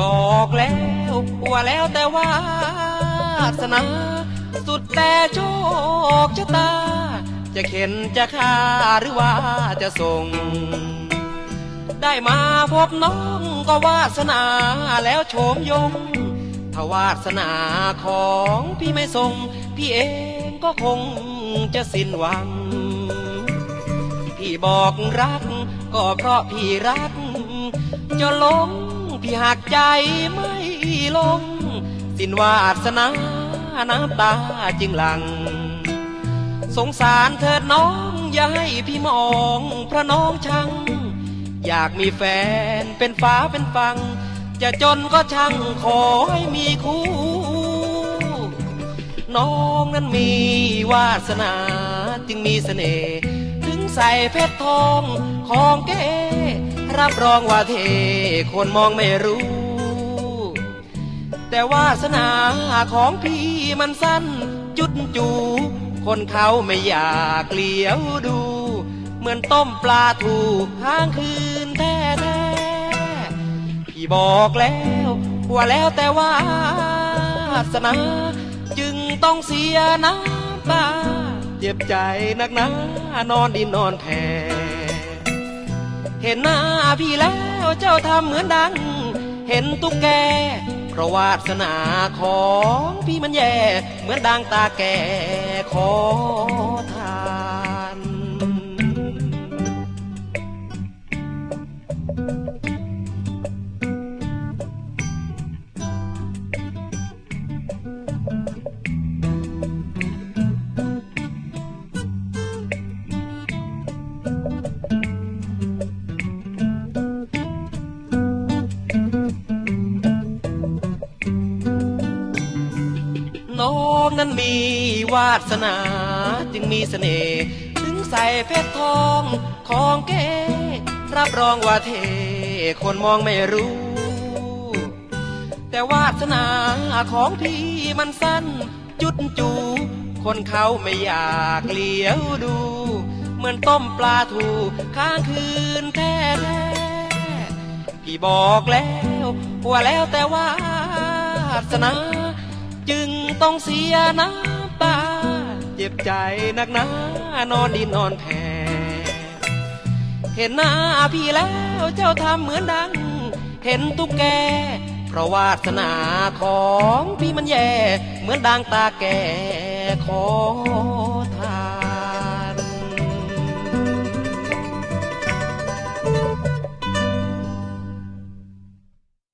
บอกแล้วว่าแล้วแต่วาสนา สุดแต่โชคชะตา จะเข็นจะฆ่าหรือว่าจะส่ง ได้มาพบน้องก็วาสนาแล้วโฉมยง ถ้าวาสนาของพี่ไม่ทรง พี่เองก็คงจะสิ้นหวัง พี่บอกรักก็เพราะพี่รัก จะลง พี่หักใจไม่ลง สิ้นวาสนาน้ำตาจึงหลัง สงสารเถิดน้อง อย่าให้พี่มองพระน้องชัง อยากมีแฟนเป็นฟ้าเป็นฟัง จะจนก็ช่างขอให้มีคู่ น้องนั้นมีวาสนาจึงมีเสน่ห์ถึงใส่เพชรทองของเก๋ รับรองว่าเทคนมองไม่รู้ แต่วาสนาของพี่มันสั้นจุดจู คนเขาไม่อยากเลี้ยวดู เหมือนต้มปลาถูกค้างคืนแท้แท้ๆพี่บอกแล้วว่าแล้วแต่วาสนา จึงต้องเสียน้ำตาเจ็บใจนักหนานอนดินนอนแผ่ เห็นหน้าพี่แล้วเจ้าทำเหมือนดัง เห็นตุ๊กแก เพราะวาสนาของพี่มันแย่ เหมือนดังตาแก่ขอทาน น้องนั้นมีวาสนาจึงมีเสน่ห์ถึงใส่เพชรทองของเก๋รับรองว่าเท คนมองไม่รู้ แต่วาสนาของพี่มันสั้นจุดจู คนเขาไม่อยากเลี้ยวดู เหมือนต้มปลาถูค้างคืนแท้ๆพี่บอกแล้วว่าแล้วแต่วาสนา จึงต้องเสียน้ำตา เจ็บใจนักหนานอนดินนอนแผ่เห็นหน้าพี่แล้วเจ้าทำเหมือนดัง เห็นตุ๊กแก เพราะวาสนาของพี่มันแย่ เหมือนดังตาแก่ขอ